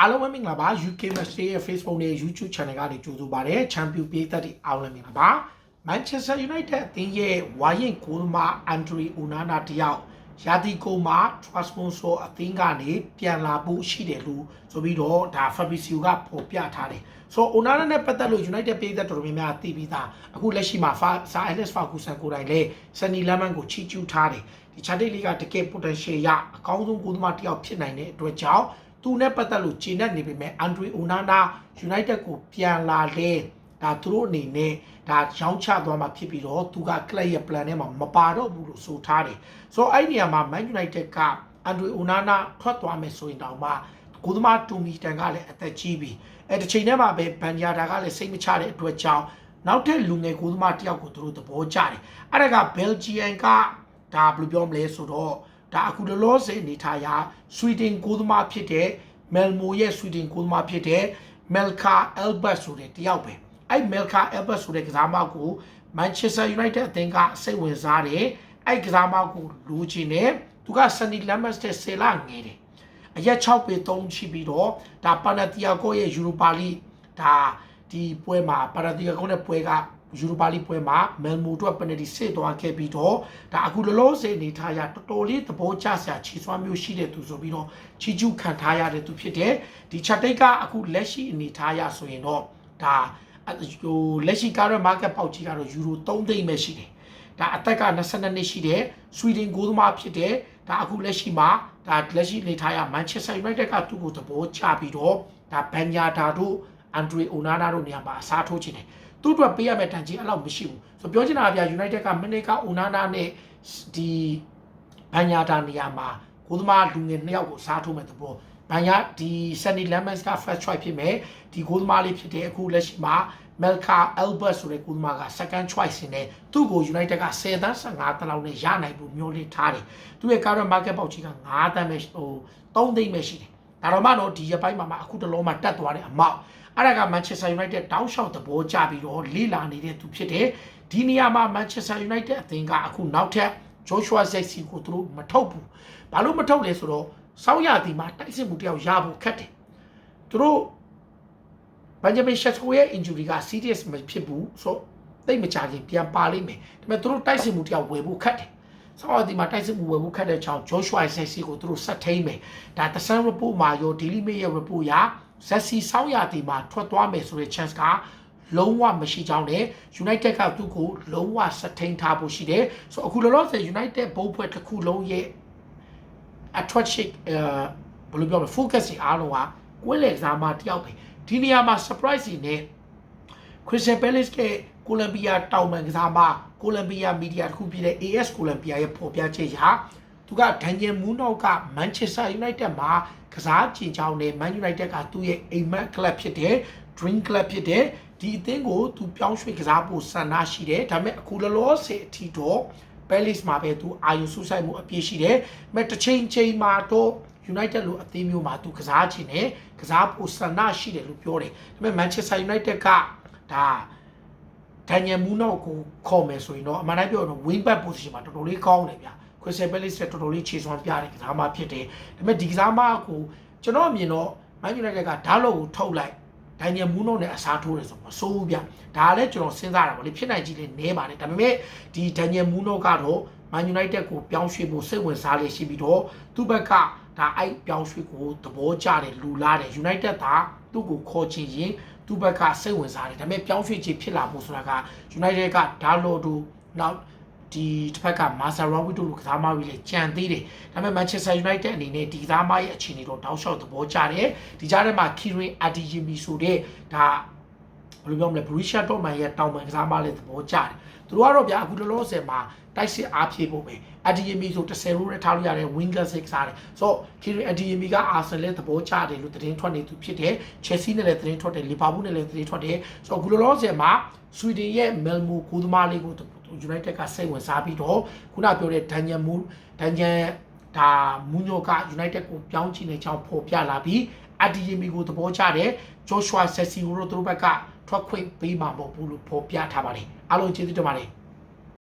အားလုံးပဲမင်္ဂလာပါ UK Match Day ရဲ့ Facebook နဲ့ YouTube Channel ကနေကြိုဆိုပါရစေ။ Champion ပြည်သက်တွေအားလုံးမင်္ဂလာပါ။ Manchester United အသင်းရဲ့ဝါရင်ဂိုးသမား Andre Onana တယောက်ရာသီကုန်မှာ Trabzonspor အသင်းကနေပြန်လာဖို့ရှိတယ်လို့ဆိုပြီးတော့ဒါ Fabrizio ကဖော်ပြထားတယ်။ So Onana နဲ့ပတ်သက်လို့ United ပြည်သက်တော်တော်များများသိပြီးသားအခုလက်ရှိမှာ Sir Alex Ferguson ကိုယ်တိုင်လည်း Sunny Lemon ကိုချီးကျူးထားတယ်။ဒီ Champions League ကတကယ် potential ရအကောင်းဆုံးဂိုးသမားတယောက်ဖြစ်နိုင်တဲ့အတွက်ကြောင့် သူနဲ့ပတ်သက်လို့ဂျင်းနဲ့နေပေမဲ့အန်ဒရီအိုနာနာ United ကိုပြန်လာလဲဒါသူတို့အနေနဲ့ဒါရောင်းချသွားမှာဖြစ်ပြီးတော့သူက club ရဲ့ plan ထဲမှာမပါတော့ဘူးလို့ဆိုထားတယ်။ဆိုတော့အဲ့ဒီနေရာမှာ Man United ကအန်ဒရီအိုနာနာထွက်သွားမယ်ဆိုရင်တောင်မှကိုသမားတူမီတန်ကလည်းအသက်ကြီးပြီ။အဲတစ်ချိန်တည်းမှာပဲဘန်ဂျာတာကလည်းစိတ်မချတဲ့အတွက်ကြောင့်နောက်ထပ်လူငယ်ကိုသမားတယောက်ကိုသူတို့သဘောကျတယ်။အဲ့ဒါကဘယ်ဂျီယန်ကဒါဘယ်လိုပြောမလဲဆိုတော့ ဒါအခုလောလောဆယ်အနေထားရာဆွီဒင်ကိုသမားဖြစ်တဲ့မယ်မိုရဲ့ဆွီဒင်ကိုသမားဖြစ်တဲ့မယ်ကာအယ်ဘတ်ဆိုတဲ့တယောက်ပဲအဲ့မယ်ကာအယ်ဘတ်ဆိုတဲ့ကစားမကိုမန်ချက်စတာယူနိုက်တက်အသင်းကစိတ်ဝင်စားတယ်အဲ့ကစားမကိုလူချင်တယ်သူကဆန်နီလမ်မတ်တဲ့ဆယ်လာငယ်တယ်အရက်6ပေ3ရှိပြီးတော့ဒါပါနာတီယာကိုရဲ့ယူရိုပါလိဒါဒီပွဲမှာပါနာတီယာကိုနဲ့ပွဲက ယူရိုပါလိပွဲမှာမယ်မိုအတွက်ပနတီစစ်သွားခဲ့ပြီးတော့ဒါအခုလောလောဆယ်အနေထားရတော်တော်လေးသဘောကျစရာခြေစွမ်းမျိုးရှိတဲ့သူဆိုပြီးတော့ချီကျူးခံထားရတဲ့သူဖြစ်တယ်ဒီချက်တိတ်ကအခုလက်ရှိအနေထားရဆိုရင်တော့ဒါဟိုလက်ရှိ current market ပေါက်ကြီးကတော့ယူရို3သိန်းပဲရှိတယ်ဒါအသက်က22နှစ်ရှိတယ်ဆွီဒင်ဂိုးသမားဖြစ်တယ်ဒါအခုလက်ရှိမှာဒါလက်ရှိနေထားရမန်ချက်စတာယူနိုက်တက်ကသူ့ကိုသဘောကျပြီးတော့ဒါဘန်ညာတာတို့အန်ဒရီအိုနာနာတို့နေရာမှာအစားထိုးချင်တယ် သူ့အတွက်ပေးရမယ့်တန်ကြီးအဲ့လောက်မရှိဘူးဆိုပြောချင်တာကဗျာ United ကမနေ့ကအိုနာနာနဲ့ဒီဘန်ညာတာနေရာမှာကိုသမားလူငယ်နှစ်ယောက်ကိုစားထိုးမဲ့သဘောဘန်ညာဒီ Sunny Lemons က first choice ဖြစ်မယ်ဒီကိုသမားလေးဖြစ်တဲ့အခုလက်ရှိမှာ Melka Albert ဆိုတဲ့ကိုသမားက second choice နဲ့သူ့ကို United က10တန်း15တန်းလောက်နဲ့ရနိုင်ဖို့မျှော်လင့်ထားတယ်သူရဲ့ current market ပေါက်ကြီးက9တန်းပဲဟို3သိန်းပဲရှိတယ် ဒါတော့မှတော့ဒီရပိုင်းမှာမှအခုတလုံးမှတက်သွားတဲ့အမောက်အဲ့ဒါက Manchester United တောင်းလျှောက်သဘောကျပြီးတော့လိလာနေတဲ့သူဖြစ်တယ်ဒီနေရာမှာ Manchester United အသင်းကအခုနောက်ထပ် Joshua Zexi ကိုသူတို့မထုတ်ဘူးဘာလို့မထုတ်လဲဆိုတော့စောင်းရသည်မှာတိုက်စစ်မှုတယောက်ရဖို့ခက်တယ်သူတို့ Benjamin Sesko ရဲ့ injury က serious မဖြစ်ဘူးဆိုတိတ်မကြခင်ပြန်ပါလိမ့်မယ်ဒါပေမဲ့သူတို့တိုက်စစ်မှုတယောက်ဝယ်ဖို့ခက်တယ် ဆောင်းအဒီမှာတိုက်စစ်မှုဝယ်ဖို့ခက်တဲ့ချောင်း Joshua Zexi ကိုသူတို့ဆက်ထိန်မယ်ဒါ The Sun report မှာရော Daily Mail ရဲ့ report ရ Zexi ဆောင်းရသည်မှာထွက်သွားမယ်ဆိုတဲ့ chance ကလုံးဝမရှိကြောင်းနဲ့ United ကသူ့ကိုလုံးဝဆက်ထိန်ထားဖို့ရှိတယ်ဆိုအခုလောလောဆယ် United ဘုတ်ဖွဲ့တစ်ခုလုံးရဲ့ attraction အဲဘယ်လိုပြောမလဲ focus တွေအားလုံးကကွင်းလေကစားမတယောက်ပဲဒီနေရာမှာ surprise တွေနဲ့ Crystal Palace က ကိုလံဘီယာတောင်ပန်ကစားမကိုလံဘီယာမီဒီယာတစ်ခုဖြစ်တဲ့ AS ကိုလံဘီယာရဲ့ဖော်ပြချက်အရသူကဒန်ဂျန်မူးနောက်က Manchester United မှာကစားချင်ကြောင်းနဲ့ Man United ကသူ့ရဲ့အိမ်မက် club ဖြစ်တဲ့ Dream Club ဖြစ်တဲ့ဒီအသင်းကိုသူပြောင်းရွှေ့ကစားဖို့ဆန္ဒရှိတယ်ဒါပေမဲ့အခုလောလောဆယ်အထိတော့ Palace မှာပဲသူအာရုံစူးစိုက်မှုအပြည့်ရှိတယ်။မဲ့တစ်ချိန်ချိန်မှာတော့ United လိုအသင်းမျိုးမှာသူကစားချင်တယ်ကစားဖို့ဆန္ဒရှိတယ်လို့ပြောတယ်။ဒါပေမဲ့ Manchester United ကဒါ ဒန်နီယယ်မူနော့ကိုခေါ်မယ်ဆိုရင်တော့အမှန်တိုင်းပြောတော့ wing back position မှာတော်တော်လေးကောင်းတယ်ဗျာ။ Crystal Palace ကတော်တော်လေးခြေစွမ်းပြတယ်ကစားမဖြစ်တယ်။ဒါပေမဲ့ဒီကစားမကိုကျွန်တော်အမြင်တော့ Man United ကဓာတ်လို့ကိုထုတ်လိုက်ဒိုင်နီယယ်မူးနိုနဲ့အစားထိုးတယ်ဆိုမဆိုးဘူးဗျဒါလည်းကျွန်တော်စဉ်းစားတာဗောလေဖြစ်နိုင်ကြီးလေးနဲပါတယ်ဒါပေမဲ့ဒီဒိုင်နီယယ်မူးနိုကတော့မန်ယူနိုက်တက်ကိုပြောင်းရွှေ့ဖို့စိတ်ဝင်စားလေးရှိပြီးတော့သူ့ဘက်ကဒါအဲ့ပြောင်းရွှေ့ကိုသဘောကျတယ်လူလားတယ်ယူနိုက်တက်ကသူ့ကိုခေါ်ချင်ရင် သူ့ဘက်ကစိတ်ဝင်စားတယ်ဒါပေမဲ့ပြောင်းရွှေ့ခြင်းဖြစ်လာဖို့ဆိုတာကယူနိုက်တက်ကဒါလိုတို့နောက်ဒီတစ်ဖက်ကမာဆာရောဘီတို့လိုကစားမကြီးလေကြံသေးတယ်ဒါပေမဲ့ Manchester United အနေနဲ့ဒီကစားမရဲ့အခြေအနေတော့တောက်လျှောက်သဘောကျတယ်ဒီကြားထဲမှာ Kirin Adeyemi ဆိုတဲ့ဒါဘယ်လိုပြောမလဲ Borussia Dortmund ရဲ့တောင်ပန်ကစားမလေးသဘောကျတယ်သူတို့ကတော့ဗျာအခုလောလောဆယ်မှာ တိုက်စစ်အားဖြည့်ဖို့ပဲ Adeyemi ဆို10ရိုးနဲ့ထားလို့ရတယ် winger 6စားတယ်ဆိုတော့ Kirin Adeyemi က Arsenal နဲ့သဘောကျတယ်လို့သတင်းထွက်နေသူဖြစ်တယ် Chelsea နဲ့လည်းသတင်းထွက်တယ် Liverpool နဲ့လည်းသတင်းထွက်တယ်ဆိုတော့အခုလောလောဆယ်မှာ Sweden ရဲ့ Malmo ကိုသမားလေးကို United ကစိတ်ဝင်စားပြီးတော့ခုနပြောတဲ့ Daniel Moon Daniel ဒါမူညိုက United ကိုပြောင်းချင်တဲ့ကြောင်းဖော်ပြလာပြီး Adeyemi ကိုသဘောကျတယ် Joshua Sessi ကိုတို့သူတို့ဘက်ကထွက်ခွင့်ပေးမှာမဟုတ်ဘူးလို့ဖော်ပြထားပါတယ်အားလုံးကျေးဇူးတင်ပါတယ်